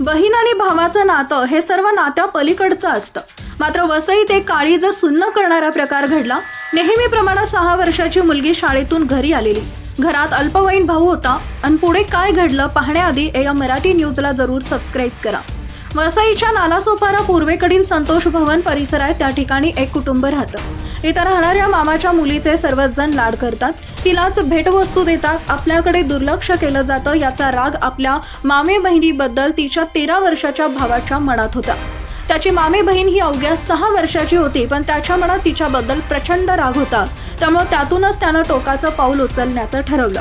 बहीण आणि भावाचं नातं हे सर्व नात्या पलीकडचं असतं. मात्र वसईत एक काळीज सुन्न करणारा प्रकार घडला नेहमीप्रमाणे सहा वर्षाची मुलगी शाळेतून घरी आलेली. घरात अल्पवयीन भाऊ होता आणि पुढे काय घडलं पाहण्याआधी या मराठी न्यूजला जरूर सबस्क्राईब करा. वसईच्या नालासोपारा पूर्वेकडील संतोष भवन परिसरात त्या ठिकाणी एक कुटुंब राहतं. इथं राहणाऱ्या मामाच्या मुलीचे सर्वच जण लाड करतात. तिलाच भेटवस्तू देतात. आपल्याकडे दुर्लक्ष केलं जातं. याचा राग आपल्या मामे बहिणीबद्दल तिच्या तेरा वर्षाच्या भावाच्या मनात होता. त्याची मामे बहीण ही अवघ्या सहा वर्षाची होती पण त्याच्या मनात तिच्याबद्दल प्रचंड राग होता. त्यामुळे त्यातूनच त्यानं टोकाचं पाऊल उचलण्याचं ठरवलं.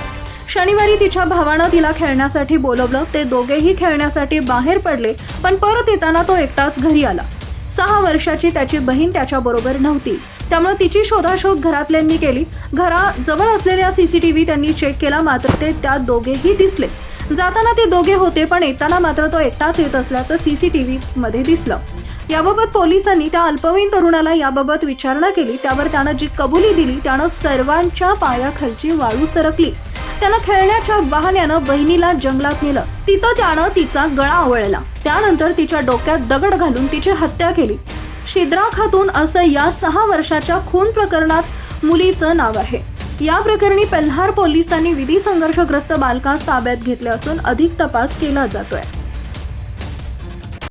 शनिवारी तिच्या भावानं तिला खेळण्यासाठी बोलवलं. ते दोघेही खेळण्यासाठी बाहेर पडले पण परत येताना तो एकटाच घरी आला. सहा वर्षाची त्याची बहीण त्याच्याबरोबर नव्हती. त्यामुळे तिची शोधाशोध घरातल्यांनी केली. घराजवळ असलेल्या सीसीटीव्ही त्यांनी चेक केला मात्र ते त्यात दोघेही दिसले. जाताना ते दोघे होते पण येताना मात्र तो एकटाच येत असल्याचं सीसीटीव्ही मध्ये दिसलं. याबाबत पोलिसांनी त्या अल्पवयीन तरुणाला याबाबत विचारणा केली. त्यावर त्यानं जी कबुली दिली त्यानं सर्वांच्या पायाखालची वाळू सरकली. त्यानं खेळण्याच्या बहाण्यानं बहिणीला जंगलात नेलं. तिथं त्यानं तिचा गळा आवळला. त्यानंतर तिच्या डोक्यात दगड घालून तिची हत्या केली. शिद्रा खातून असं या सहा वर्षाच्या खून प्रकरणात मुलीचं नाव आहे. या प्रकरणी पेल्हार पोलिसांनी विधी संघर्षग्रस्त बालकास ताब्यात घेतले असून अधिक तपास केला जातोय.